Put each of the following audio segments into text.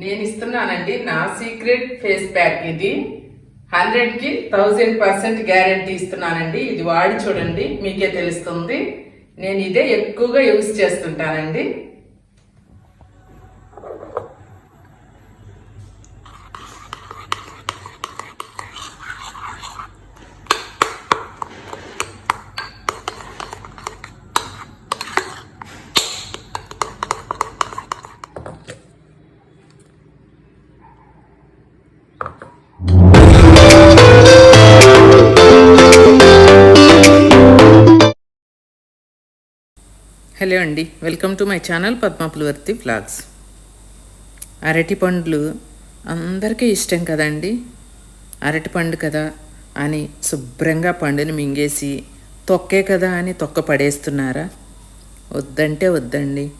నేను ఇస్తున్నానండి నా secret phrase pack ఇది. హండ్రెడ్కి థౌజండ్ పర్సెంట్ గ్యారంటీ ఇస్తున్నానండి. ఇది వాడి చూడండి మీకే తెలుస్తుంది. నేను ఇదే ఎక్కువగా యూజ్ చేస్తుంటానండి. హలో అండి. Welcome to my channel Padma Pulavarthi vlogs అరటి పండ్లు అందరికీ ఇష్టం కదండి. అరటి పండు కదా అని శుభ్రంగా పండుని మింగేసి తొక్కే కదా అని తొక్క పడేస్తున్నారా? వద్దంటే వద్దండి.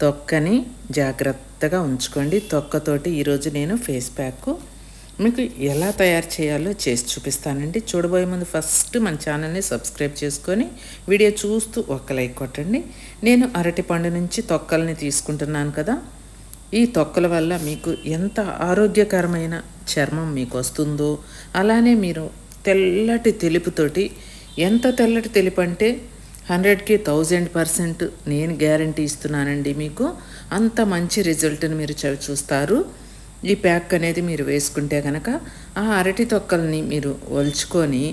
తొక్కని జాగ్రత్తగా ఉంచుకోండి. తొక్కతోటి ఈరోజు నేను ఫేస్ ప్యాక్ మీకు ఎలా తయారు చేయాలో చేసి చూపిస్తానండి. చూడబోయే ముందు ఫస్ట్ మన ఛానల్ని సబ్స్క్రైబ్ చేసుకొని వీడియో చూస్తూ ఒక లైక్ కొట్టండి. నేను అరటిపండు నుంచి తొక్కల్ని తీసుకుంటున్నాను కదా. ఈ తొక్కల వల్ల మీకు ఎంత ఆరోగ్యకరమైన చర్మం మీకు వస్తుందో అలానే మీరు తెల్లటి తెలుపుతోటి ఎంత తెల్లటి తెలుపు అంటే హండ్రెడ్కి థౌజండ్ పర్సెంట్ నేను గ్యారంటీ ఇస్తున్నానండి మీకు. అంత మంచి రిజల్ట్ని మీరు చవి చూస్తారు. ఈ ప్యాక్ అనేది మీరు వేసుకుంటే కనుక ఆ అరటి తొక్కల్ని మీరు ఒలుచుకొని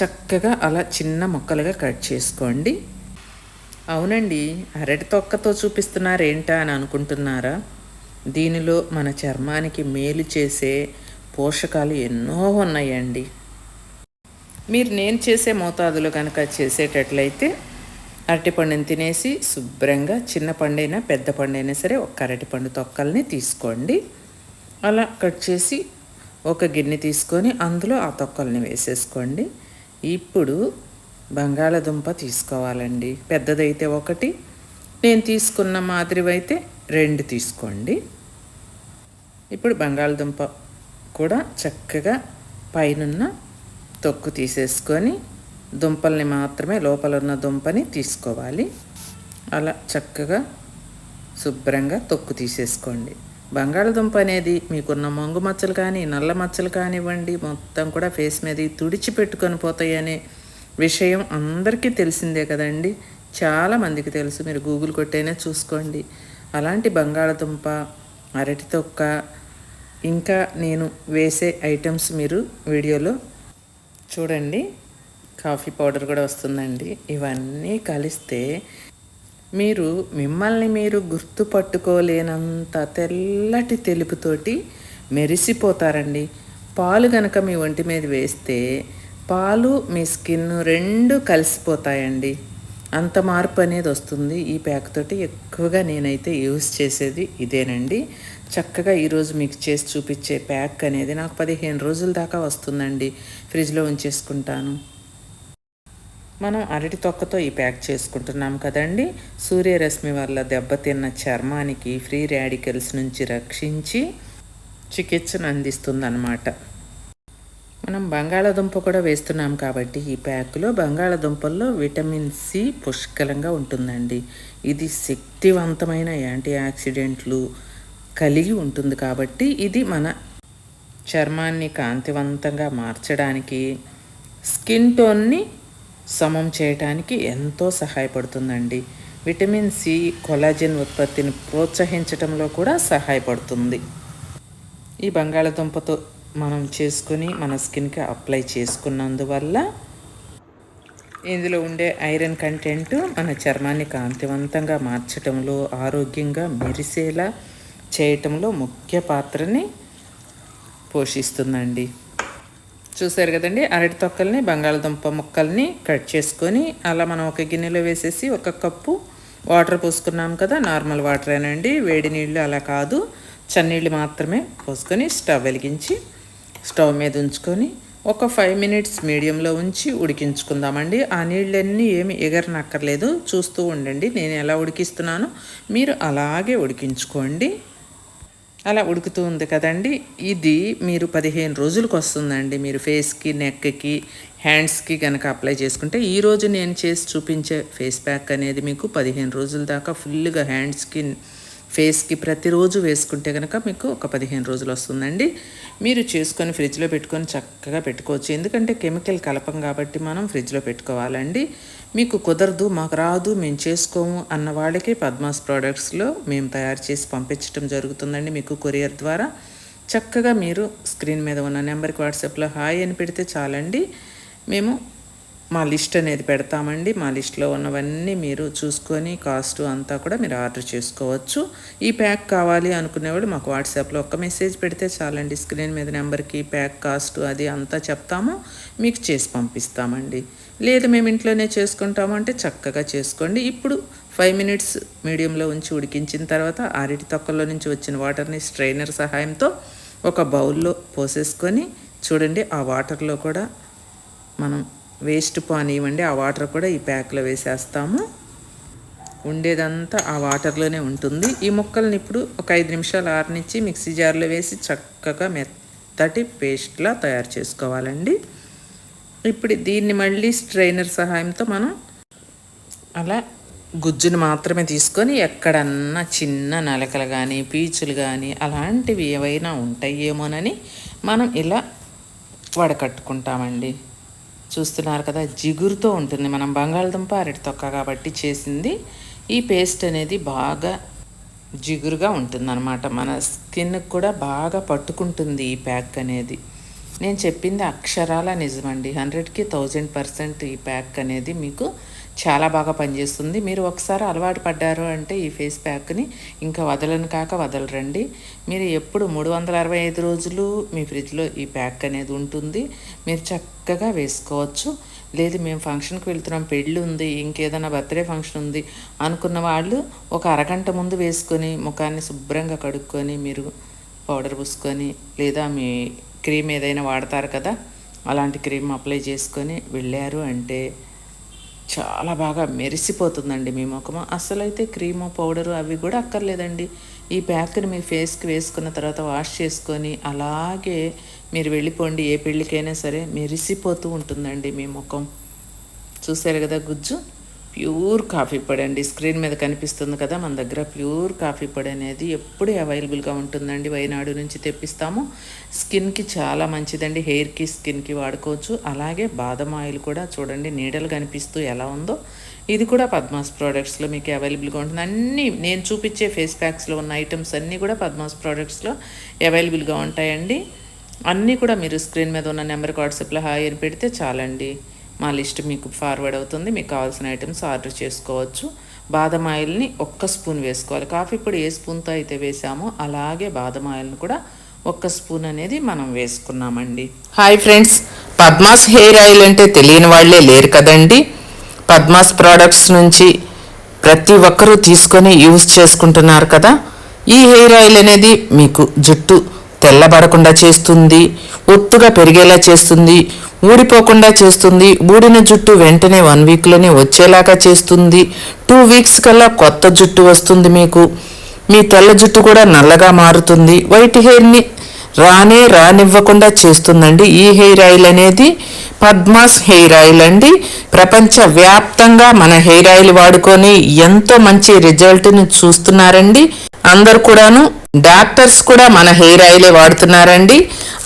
చక్కగా అలా చిన్న ముక్కలుగా కట్ చేసుకోండి. అవునండి అరటి తొక్కతో చూపిస్తున్నారేంటా అని అనుకుంటున్నారా? దీనిలో మన చర్మానికి మేలు చేసే పోషకాలు ఎన్నో ఉన్నాయండి. మీరు నేను చేసే మోతాదులో కనుక చేసేటట్లయితే అరటిపండుని తినేసి శుభ్రంగా చిన్న పండైనా పెద్ద పండైనా సరే ఒక అరటిపండు తొక్కల్ని తీసుకోండి. అలా కట్ చేసి ఒక గిన్నె తీసుకొని అందులో ఆ తొక్కల్ని వేసేసుకోండి. ఇప్పుడు బంగాళదుంప తీసుకోవాలండి. పెద్దదైతే ఒకటి. నేను తీసుకున్న మాదిరివైతే రెండు తీసుకోండి. ఇప్పుడు బంగాళదుంప కూడా చక్కగా పైనున్న తొక్కు తీసేసుకొని దుంపల్ని మాత్రమే లోపల ఉన్న దుంపని తీసుకోవాలి. అలా చక్కగా శుభ్రంగా తొక్కు తీసేసుకోండి. బంగాళదుంప అనేది మీకున్న మొంగు మచ్చలు కానీ నల్ల మచ్చలు కానివ్వండి మొత్తం కూడా ఫేస్ మీద తుడిచి పెట్టుకొని పోతాయి అనే విషయం అందరికీ తెలిసిందే కదండి. చాలా మందికి తెలుసు. మీరు గూగుల్ కొట్టైనా చూసుకోండి. అలాంటి బంగాళదుంప అరటి తొక్క ఇంకా నేను వేసే ఐటమ్స్ మీరు వీడియోలో చూడండి. కాఫీ పౌడర్ కూడా వస్తుందండి. ఇవన్నీ కలిస్తే మీరు మిమ్మల్ని మీరు గుర్తుపట్టుకోలేనంత తెల్లటి తెలుపుతోటి మెరిసిపోతారండి. పాలు గనక మీ ఒంటి మీద వేస్తే పాలు మీ స్కిన్ రెండు కలిసిపోతాయండి. అంత మార్పు అనేది వస్తుంది. ఈ ప్యాక్ తోటి ఎక్కువగా నేనైతే యూస్ చేసేది ఇదేనండి. చక్కగా ఈరోజు మీకు చేసి చూపించే ప్యాక్ అనేది నాకు పదిహేను రోజుల దాకా వస్తుందండి. ఫ్రిడ్జ్లో ఉంచేసుకుంటాను. మనం అరటి తొక్కతో ఈ ప్యాక్ చేసుకుంటున్నాం కదండి. సూర్యరశ్మి వల్ల దెబ్బతిన్న చర్మానికి ఫ్రీ రాడికల్స్ నుంచి రక్షించి చికిత్సను అందిస్తుందన్నమాట. మనం బంగాళాదుంప కూడా వేస్తున్నాం కాబట్టి ఈ ప్యాక్లో బంగాళాదుంపల్లో విటమిన్ సి పుష్కలంగా ఉంటుందండి. ఇది శక్తివంతమైన యాంటీ ఆక్సిడెంట్లు కలిగి ఉంటుంది కాబట్టి ఇది మన చర్మాన్ని కాంతివంతంగా మార్చడానికి స్కిన్ టోన్ని సమం చేయటానికి ఎంతో సహాయపడుతుందండి. విటమిన్ సి కొలాజిన్ ఉత్పత్తిని ప్రోత్సహించడంలో కూడా సహాయపడుతుంది. ఈ బంగాళదుంపతో మనం చేసుకుని మన స్కిన్కి అప్లై చేసుకున్నందువల్ల ఇందులో ఉండే ఐరన్ కంటెంట్ మన చర్మాన్ని కాంతివంతంగా మార్చటంలో ఆరోగ్యంగా మెరిసేలా చేయటంలో ముఖ్య పాత్రని పోషిస్తుందండి. చూసారు కదండి అరటి తొక్కల్ని బంగాళదుంప ముక్కల్ని కట్ చేసుకొని అలా మనం ఒక గిన్నెలో వేసేసి ఒక కప్పు వాటర్ పోసుకున్నాం కదా నార్మల్ వాటరేనండి. వేడి నీళ్ళు అలా కాదు చన్నీళ్ళు మాత్రమే పోసుకొని స్టవ్ వెలిగించి స్టవ్ మీద ఉంచుకొని ఒక ఫైవ్ మినిట్స్ మీడియంలో ఉంచి ఉడికించుకుందామండి. ఆ నీళ్ళన్నీ ఏమి ఎగరనక్కర్లేదు చూస్తూ ఉండండి. నేను ఎలా ఉడికిస్తున్నానో మీరు అలాగే ఉడికించుకోండి. అలా ఉడుకుతూ ఉంది కదండి. ఇది మీరు పదిహేను రోజులకు వస్తుందండి. మీరు ఫేస్కి నెక్కి హ్యాండ్స్కి కనుక అప్లై చేసుకుంటే ఈరోజు నేను చేసి చూపించే ఫేస్ ప్యాక్ అనేది మీకు పదిహేను రోజుల దాకా ఫుల్గా హ్యాండ్స్కి ఫేస్కి ప్రతిరోజు వేసుకుంటే కనుక మీకు ఒక పదిహేను రోజులు వస్తుందండి. మీరు చేసుకొని ఫ్రిడ్జ్లో పెట్టుకొని చక్కగా పెట్టుకోవచ్చు. ఎందుకంటే కెమికల్ కలపం కాబట్టి మనం ఫ్రిడ్జ్లో పెట్టుకోవాలండి. మీకు కుదరదు మాకు రాదు మేము చేసుకోము అన్న వాళ్ళకి పద్మాస్ ప్రోడక్ట్స్లో మేము తయారు చేసి పంపించడం జరుగుతుందండి మీకు కొరియర్ ద్వారా. చక్కగా మీరు స్క్రీన్ మీద ఉన్న నెంబర్కి వాట్సాప్లో హాయ్ అని పెడితే చాలండి. మేము మా లిస్ట్ అనేది పెడతామండి. మా లిస్ట్లో ఉన్నవన్నీ మీరు చూసుకొని కాస్ట్ అంతా కూడా మీరు ఆర్డర్ చేసుకోవచ్చు. ఈ ప్యాక్ కావాలి అనుకునేవాడు మాకు వాట్సాప్లో ఒక్క మెసేజ్ పెడితే చాలండి. స్క్రీన్ మీద నెంబర్కి ప్యాక్ కాస్ట్ అది అంతా చెప్తాము. మీకు చేసి పంపిస్తామండి. లేదు మేము ఇంట్లోనే చేసుకుంటాము అంటే చక్కగా చేసుకోండి. ఇప్పుడు ఫైవ్ మినిట్స్ మీడియంలో ఉంచి ఉడికించిన తర్వాత అరటి తొక్కల్లో నుంచి వచ్చిన వాటర్ని స్ట్రైనర్ సహాయంతో ఒక బౌల్లో పోసేసుకొని చూడండి. ఆ వాటర్లో కూడా మనం వేస్ట్ పానీయమండి. ఆ వాటర్ కూడా ఈ ప్యాక్లో వేసేస్తాము. ఉండేదంతా ఆ వాటర్లోనే ఉంటుంది. ఈ ముక్కల్ని ఇప్పుడు ఒక ఐదు నిమిషాలు ఆరనిచ్చి మిక్సీ జార్లో వేసి చక్కగా మెత్తటి పేస్ట్లా తయారు చేసుకోవాలండి. ఇప్పుడు దీన్ని మళ్ళీ స్ట్రైనర్ సహాయంతో మనం అలా గుజ్జును మాత్రమే తీసుకొని ఎక్కడన్నా చిన్న నలకలు కానీ పీచులు కానీ అలాంటివి ఏవైనా ఉంటాయేమోనని మనం ఇలా వడకట్టుకుంటామండి. చూస్తున్నారు కదా జిగురుతో ఉంటుంది. మనం బంగాళదుంప అరటి తొక్క కాబట్టి చేసింది. ఈ పేస్ట్ అనేది బాగా జిగురుగా ఉంటుందన్నమాట. మన స్కిన్కి కూడా బాగా పట్టుకుంటుంది ఈ ప్యాక్ అనేది. నేను చెప్పింది అక్షరాల నిజమండి. హండ్రెడ్కి థౌజండ్ పర్సెంట్ ఈ ప్యాక్ అనేది మీకు చాలా బాగా పనిచేస్తుంది. మీరు ఒకసారి అలవాటు పడ్డారు అంటే ఈ ఫేస్ ప్యాక్ని ఇంకా వదలను కాక వదలరండి. మీరు ఎప్పుడు మూడు వందల అరవై ఐదు రోజులు మీ ఫ్రిడ్జ్లో ఈ ప్యాక్ అనేది ఉంటుంది. మీరు చక్కగా వేసుకోవచ్చు. లేదు మేము ఫంక్షన్కి వెళ్తున్నాం పెళ్ళి ఉంది ఇంకేదైనా బర్త్డే ఫంక్షన్ ఉంది అనుకున్న వాళ్ళు ఒక అరగంట ముందు వేసుకొని ముఖాన్ని శుభ్రంగా కడుక్కొని మీరు పౌడర్ పూసుకొని లేదా మీ క్రీమ్ ఏదైనా వాడతారు కదా అలాంటి క్రీమ్ అప్లై చేసుకొని వెళ్ళారు అంటే చాలా బాగా మెరిసిపోతుందండి మీ ముఖము. అసలైతే క్రీము పౌడరు అవి కూడా అక్కర్లేదండి. ఈ ప్యాక్ని మీ ఫేస్కి వేసుకున్న తర్వాత వాష్ చేసుకొని అలాగే మీరు వెళ్ళిపోండి ఏ పెళ్ళికైనా సరే మెరిసిపోతూ ఉంటుందండి మీ ముఖం. చూసారు కదా గుజ్జు? ప్యూర్ కాఫీ పొడి అండి. స్క్రీన్ మీద కనిపిస్తుంది కదా మన దగ్గర ప్యూర్ కాఫీ పొడి అనేది ఎప్పుడూ అవైలబుల్గా ఉంటుందండి. వైనాడు నుంచి తెప్పిస్తాము. స్కిన్కి చాలా మంచిదండి. హెయిర్కి స్కిన్కి వాడుకోవచ్చు. అలాగే బాదం ఆయిల్ కూడా చూడండి నీడలు కనిపిస్తూ ఎలా ఉందో. ఇది కూడా పద్మాస్ ప్రోడక్ట్స్లో మీకు అవైలబుల్గా ఉంటుంది. అన్నీ నేను చూపించే ఫేస్ ప్యాక్స్లో ఉన్న ఐటమ్స్ అన్నీ కూడా పద్మాస్ ప్రోడక్ట్స్లో అవైలబుల్గా ఉంటాయండి. అన్నీ కూడా మీరు స్క్రీన్ మీద ఉన్న నెంబర్కి వాట్సాప్లో హాయ్ అని పెడితే చాలండి. మా లిస్ట్ మీకు ఫార్వర్డ్ అవుతుంది. మీకు కావాల్సిన ఐటమ్స్ ఆర్డర్ చేసుకోవచ్చు. బాదం ఆయిల్ని ఒక్క స్పూన్ వేసుకోవాలి. కాఫీ పొడి ఏ స్పూన్తో అయితే వేసామో అలాగే బాదం ఆయిల్ని కూడా ఒక్క స్పూన్ అనేది మనం వేసుకున్నామండి. Hi friends Padma's hair oil అంటే తెలియని వాళ్ళే లేరు కదండి. పద్మాస్ ప్రోడక్ట్స్ నుంచి ప్రతి ఒక్కరూ తీసుకొని యూజ్ చేసుకుంటున్నారు కదా. ఈ హెయిర్ ఆయిల్ అనేది మీకు జుట్టు తెల్లబడకుండా చేస్తుంది ఒత్తుగా పెరిగేలా చేస్తుంది ఊడిపోకుండా చేస్తుంది ఊడిన జుట్టు వెంటనే వన్ వీక్లోనే వచ్చేలాగా చేస్తుంది. టూ వీక్స్ కల్లా కొత్త జుట్టు వస్తుంది మీకు. మీ తెల్ల జుట్టు కూడా నల్లగా మారుతుంది. వైట్ హెయిర్ని రానే రానివ్వకుండా చేస్తుందండి. ఈ హెయిర్ ఆయిల్ అనేది పద్మాస్ హెయిర్ ఆయిల్ అండి. ప్రపంచ వ్యాప్తంగా మన హెయిర్ ఆయిల్ వాడుకొని ఎంతో మంచి రిజల్ట్ని చూస్తున్నారండి. అందరు కూడాను డాక్టర్స్ కూడా మన హెయిర్ ఆయిలే వాడుతున్నారండి.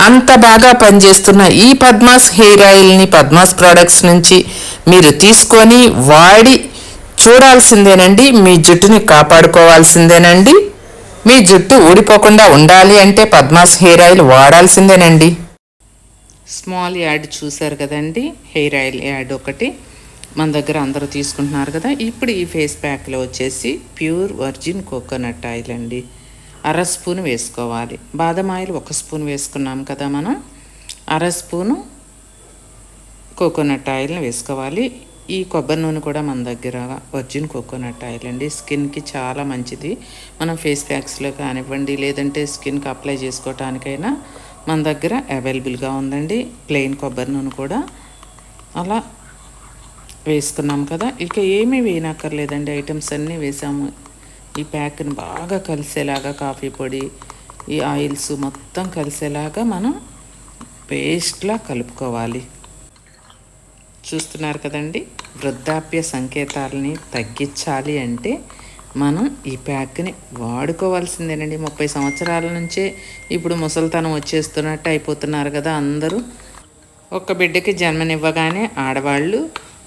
అంత బాగా పనిచేస్తున్న ఈ పద్మాస్ హెయిర్ ఆయిల్ని పద్మాస్ ప్రోడక్ట్స్ నుంచి మీరు తీసుకొని వాడి చూడాల్సిందేనండి. మీ జుట్టుని కాపాడుకోవాల్సిందేనండి. మీ జుట్టు ఊడిపోకుండా ఉండాలి అంటే పద్మాస్ హెయిర్ ఆయిల్ వాడాల్సిందేనండి. స్మాల్ యాడ్ చూశారు కదండి హెయిర్ ఆయిల్ యాడ్ ఒకటి. మన దగ్గర అందరూ తీసుకుంటున్నారు కదా. ఇప్పుడు ఈ ఫేస్ ప్యాక్లో వచ్చేసి ప్యూర్ వర్జిన్ కోకోనట్ ఆయిల్ అండి. అర స్పూన్ వేసుకోవాలి. బాదం ఆయిల్ ఒక స్పూన్ వేసుకున్నాం కదా మనం. అర స్పూను కోకోనట్ ఆయిల్ని వేసుకోవాలి. ఈ కొబ్బరి నూనె కూడా మన దగ్గర వర్జిన్ కోకోనట్ ఆయిల్ అండి. స్కిన్కి చాలా మంచిది. మనం ఫేస్ ప్యాక్స్లో కానివ్వండి లేదంటే స్కిన్కి అప్లై చేసుకోవటానికైనా మన దగ్గర అవైలబుల్గా ఉందండి. ప్లెయిన్ కొబ్బరి నూనె కూడా. అలా వేసుకున్నాం కదా. ఇక ఏమీ వేయనక్కర్లేదండి. ఐటమ్స్ అన్నీ వేసాము. ఈ ప్యాక్ని బాగా కలిసేలాగా కాఫీ పొడి ఈ ఆయిల్స్ మొత్తం కలిసేలాగా మనం పేస్ట్లా కలుపుకోవాలి. చూస్తున్నారు కదండి? వృద్ధాప్య సంకేతాలని తగ్గించాలి అంటే మనం ఈ ప్యాక్ని వాడుకోవాల్సిందేనండి. ముప్పై సంవత్సరాల నుంచే ఇప్పుడు ముసలితనం వచ్చేస్తున్నట్టు అయిపోతున్నారు కదా అందరూ. ఒక్క బిడ్డకి జన్మనివ్వగానే ఆడవాళ్ళు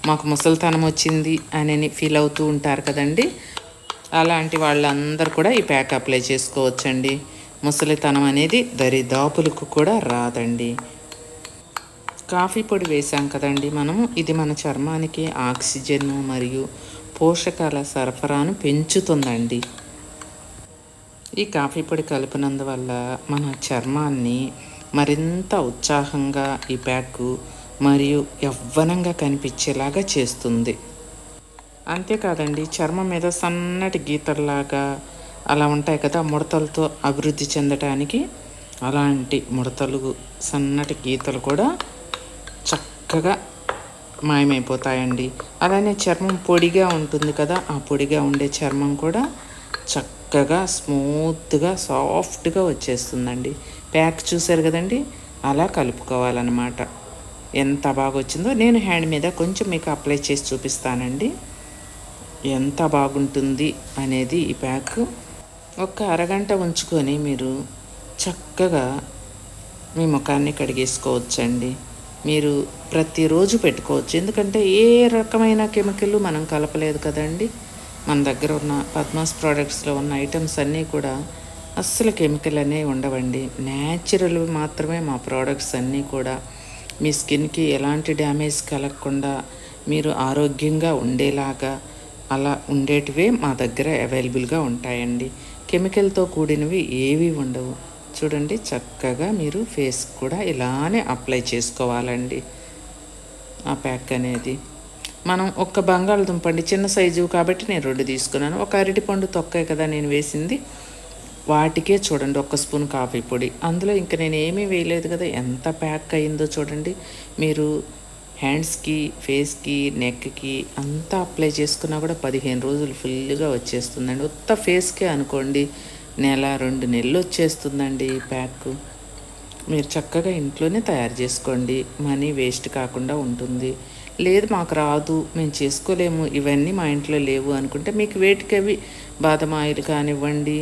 మాకు ముసలితనం వచ్చింది అని ఫీల్ అవుతూ ఉంటారు కదండి. అలాంటి వాళ్ళందరూ కూడా ఈ ప్యాక్ అప్లై చేసుకోవచ్చండి. ముసలితనం అనేది దరిదాపులకు కూడా రాదండి. కాఫీ పొడి వేసాం కదండి మనము. ఇది మన చర్మానికి ఆక్సిజన్ మరియు పోషకాల సరఫరాను పెంచుతుందండి. ఈ కాఫీ పొడి కలిపినందువల్ల మన చర్మాన్ని మరింత ఉత్సాహంగా ఈ ప్యాక్ మరియు యవ్వనంగా కనిపించేలాగా చేస్తుంది. అంతేకాదండి చర్మం మీద సన్నటి గీతల్లాగా అలా ఉంటాయి కదా ముడతలతో అభివృద్ధి చెందటానికి అలాంటి ముడతలు సన్నటి గీతలు కూడా చక్కగా మాయమైపోతాయండి. అలానే చర్మం పొడిగా ఉంటుంది కదా ఆ పొడిగా ఉండే చర్మం కూడా చక్కగా స్మూత్గా సాఫ్ట్గా వచ్చేస్తుందండి. ప్యాక్ చూసారు కదండి అలా కలుపుకోవాలన్నమాట. ఎంత బాగా వచ్చిందో నేను హ్యాండ్ మీద కొంచెం మీకు అప్లై చేసి చూపిస్తానండి. ఎంత బాగుంటుంది అనేది ఈ ప్యాక్. ఒక అరగంట ఉంచుకొని మీరు చక్కగా మీ ముఖాన్ని కడిగేసుకోవచ్చండి. మీరు ప్రతిరోజు పెట్టుకోవచ్చు. ఎందుకంటే ఏ రకమైన కెమికల్ మనం కలపలేదు కదండి. మన దగ్గర ఉన్న పద్మాస్ ప్రోడక్ట్స్లో ఉన్న ఐటమ్స్ అన్నీ కూడా అస్సలు కెమికల్ అనేవి ఉండవండి. న్యాచురల్ మాత్రమే మా ప్రోడక్ట్స్ అన్నీ కూడా మీ స్కిన్కి ఎలాంటి డ్యామేజ్ కలగకుండా మీరు ఆరోగ్యంగా ఉండేలాగా అలా ఉండేటివే మా దగ్గర అవైలబుల్గా ఉంటాయండి. కెమికల్తో కూడినవి ఏవి ఉండవు. చూడండి చక్కగా మీరు ఫేస్ కూడా ఇలానే అప్లై చేసుకోవాలండి. ఆ ప్యాక్ అనేది. మనం ఒక్క బంగాళదుంప అండి చిన్న సైజు కాబట్టి నేను రెండు తీసుకున్నాను. ఒక అరటిపండు తొక్కే కదా నేను వేసింది. వాటికే చూడండి ఒక స్పూన్ కాఫీ పొడి. అందులో ఇంకా నేను ఏమీ వేయలేదు కదా ఎంత ప్యాక్ అయిందో చూడండి. మీరు హ్యాండ్స్కి ఫేస్కి నెక్కి అంతా అప్లై చేసుకున్నా కూడా పదిహేను రోజులు ఫుల్గా వచ్చేస్తుందండి. ఉత్త ఫేస్కే అనుకోండి నెల రెండు నెలలు వచ్చేస్తుందండి ప్యాక్. మీరు చక్కగా ఇంట్లోనే తయారు చేసుకోండి. మనీ వేస్ట్ కాకుండా ఉంటుంది. లేదు మాకు రాదు మేము చేసుకోలేము ఇవన్నీ మా ఇంట్లో లేవు అనుకుంటే మీకు వేటికి అవి బాదం ఆయిల్ కానివ్వండి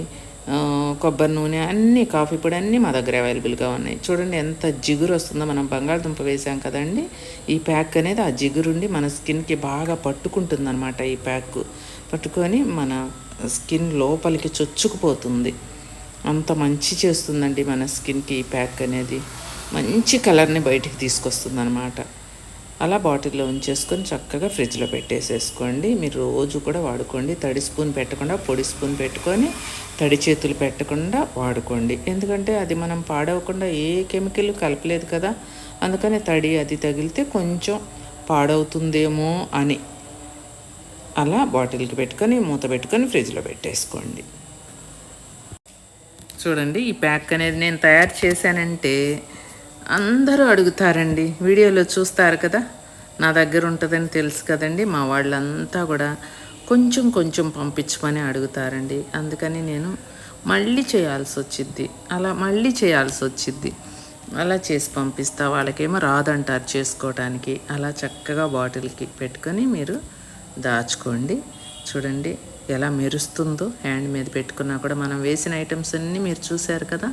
కొబ్బరి నూనె అన్నీ కాఫీ పొడి అన్నీ మా దగ్గర అవైలబుల్గా ఉన్నాయి. చూడండి ఎంత జిగురు వస్తుందో మనం బంగాళదుంప వేసాం కదండి. ఈ ప్యాక్ అనేది ఆ జిగురుండి మన స్కిన్కి బాగా పట్టుకుంటుందన్నమాట ఈ ప్యాక్ పట్టుకొని మన స్కిన్ లోపలికి చొచ్చుకుపోతుంది. అంత మంచి చేస్తుందండి మన స్కిన్కి ఈ ప్యాక్ అనేది. మంచి కలర్ని బయటికి తీసుకొస్తుంది అలా బాటిల్లో ఉంచేసుకొని చక్కగా ఫ్రిడ్జ్లో పెట్టేసేసుకోండి. మీరు రోజు కూడా వాడుకోండి. తడి స్పూన్ పెట్టకుండా పొడి స్పూన్ పెట్టుకొని తడి చేతులు పెట్టకుండా వాడుకోండి. ఎందుకంటే అది మనం పాడవకుండా ఏ కెమికల్ కలపలేదు కదా. అందుకని తడి అది తగిలితే కొంచెం పాడవుతుందేమో అని. అలా బాటిల్కి పెట్టుకొని మూత పెట్టుకొని ఫ్రిడ్జ్లో పెట్టేసుకోండి. చూడండి ఈ ప్యాక్ అనేది నేను తయారు చేశానంటే అందరూ అడుగుతారండి. వీడియోలో చూస్తారు కదా? నా దగ్గర ఉంటుందని తెలుసు కదండి. మా వాళ్ళంతా కూడా కొంచెం కొంచెం పంపించమని అడుగుతారండి. అందుకని నేను మళ్ళీ చేయాల్సి వచ్చిద్ది. అలా మళ్ళీ చేయాల్సి వచ్చిద్ది. అలా చేసి పంపిస్తా. వాళ్ళకేమో రాదంటారు చేసుకోవటానికి. అలా చక్కగా బాటిల్కి పెట్టుకొని మీరు దాచుకోండి. చూడండి. ఎలా మెరుస్తుందో హ్యాండ్ మీద పెట్టుకున్నా కూడా మనం వేసిన ఐటమ్స్ అన్నీ మీరు చూశారు కదా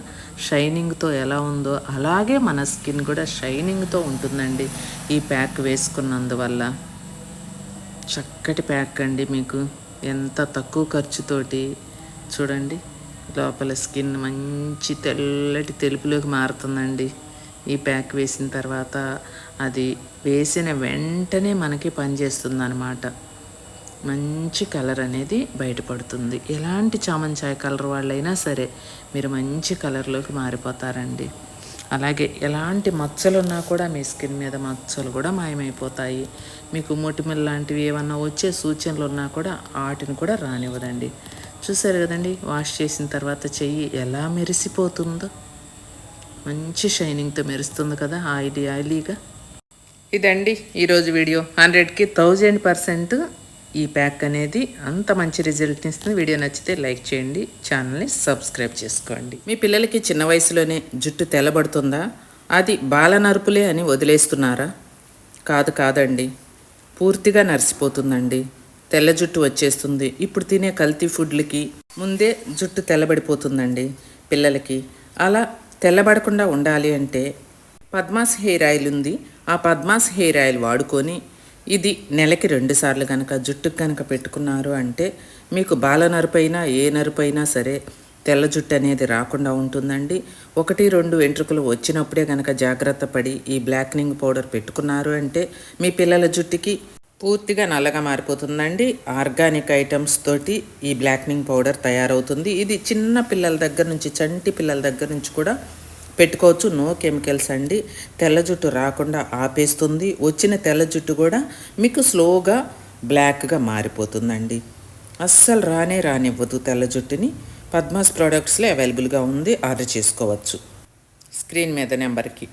షైనింగ్తో ఎలా ఉందో అలాగే మన స్కిన్ కూడా షైనింగ్తో ఉంటుందండి ఈ ప్యాక్ వేసుకున్నందువల్ల. చక్కటి ప్యాక్ అండి మీకు. ఎంత తక్కువ ఖర్చుతోటి చూడండి లోపల స్కిన్ మంచి తెల్లటి తెలుపులోకి మారుతుందండి. ఈ ప్యాక్ వేసిన తర్వాత అది వేసిన వెంటనే మనకి పనిచేస్తుంది అనమాట మంచి కలర్ అనేది బయటపడుతుంది. ఎలాంటి చామంచాయ కలర్ వాళ్ళైనా సరే మీరు మంచి కలర్లోకి మారిపోతారండి. అలాగే ఎలాంటి మచ్చలు ఉన్నా కూడా మీ స్కిన్ మీద మచ్చలు కూడా మాయమైపోతాయి. మీకు మొటిమలు లాంటివి ఏమన్నా వచ్చే సూచనలు ఉన్నా కూడా వాటిని కూడా రానివ్వదండి. చూసారు కదండి వాష్ చేసిన తర్వాత చెయ్యి ఎలా మెరిసిపోతుందో. మంచి షైనింగ్తో మెరుస్తుంది కదా ఆయిలీ ఆయిలీగా ఇదండి ఈరోజు వీడియో. హండ్రెడ్కి థౌజండ్ పర్సెంట్ ఈ ప్యాక్ అనేది అంత మంచి రిజల్ట్ని ఇస్తుంది. వీడియో నచ్చితే లైక్ చేయండి ఛానల్ని సబ్స్క్రైబ్ చేసుకోండి. మీ పిల్లలకి చిన్న వయసులోనే జుట్టు తెల్లబడుతుందా? అది బాల నరుపులే అని వదిలేస్తున్నారా? కాదు కాదండి. పూర్తిగా నరిసిపోతుందండి. తెల్ల జుట్టు వచ్చేస్తుంది. ఇప్పుడు తినే కల్తీ ఫుడ్లకి ముందే జుట్టు తెల్లబడిపోతుందండి పిల్లలకి. అలా తెల్లబడకుండా ఉండాలి అంటే పద్మాస్ హెయిర్ ఆయిల్ ఉంది. ఆ పద్మాస్ హెయిర్ ఆయిల్ వాడుకొని ఇది నెలకి రెండుసార్లు కనుక జుట్టుకు కనుక పెట్టుకున్నారు అంటే మీకు బాల నరుపైనా ఏ నరుపైనా సరే తెల్ల జుట్టు అనేది రాకుండా ఉంటుందండి. ఒకటి రెండు వెంట్రుకలు వచ్చినప్పుడే కనుక జాగ్రత్త పడి ఈ బ్లాక్నింగ్ పౌడర్ పెట్టుకున్నారు అంటే మీ పిల్లల జుట్టుకి పూర్తిగా నల్లగా మారిపోతుందండి. ఆర్గానిక్ ఐటమ్స్ తోటి ఈ బ్లాక్నింగ్ పౌడర్ తయారవుతుంది. ఇది చిన్న పిల్లల దగ్గర నుంచి చంటి పిల్లల దగ్గర నుంచి కూడా పెట్టుకోవచ్చు. నో కెమికల్స్ అండి. తెల్ల జుట్టు రాకుండా ఆపేస్తుంది. వచ్చిన తెల్ల జుట్టు కూడా మీకు స్లోగా బ్లాక్గా మారిపోతుందండి. అస్సలు రానే రానివ్వదు తెల్ల జుట్టుని. పద్మాస్ ప్రోడక్ట్స్లో అవైలబుల్గా ఉంది. ఆర్డర్ చేసుకోవచ్చు. స్క్రీన్ మీద నెంబర్కి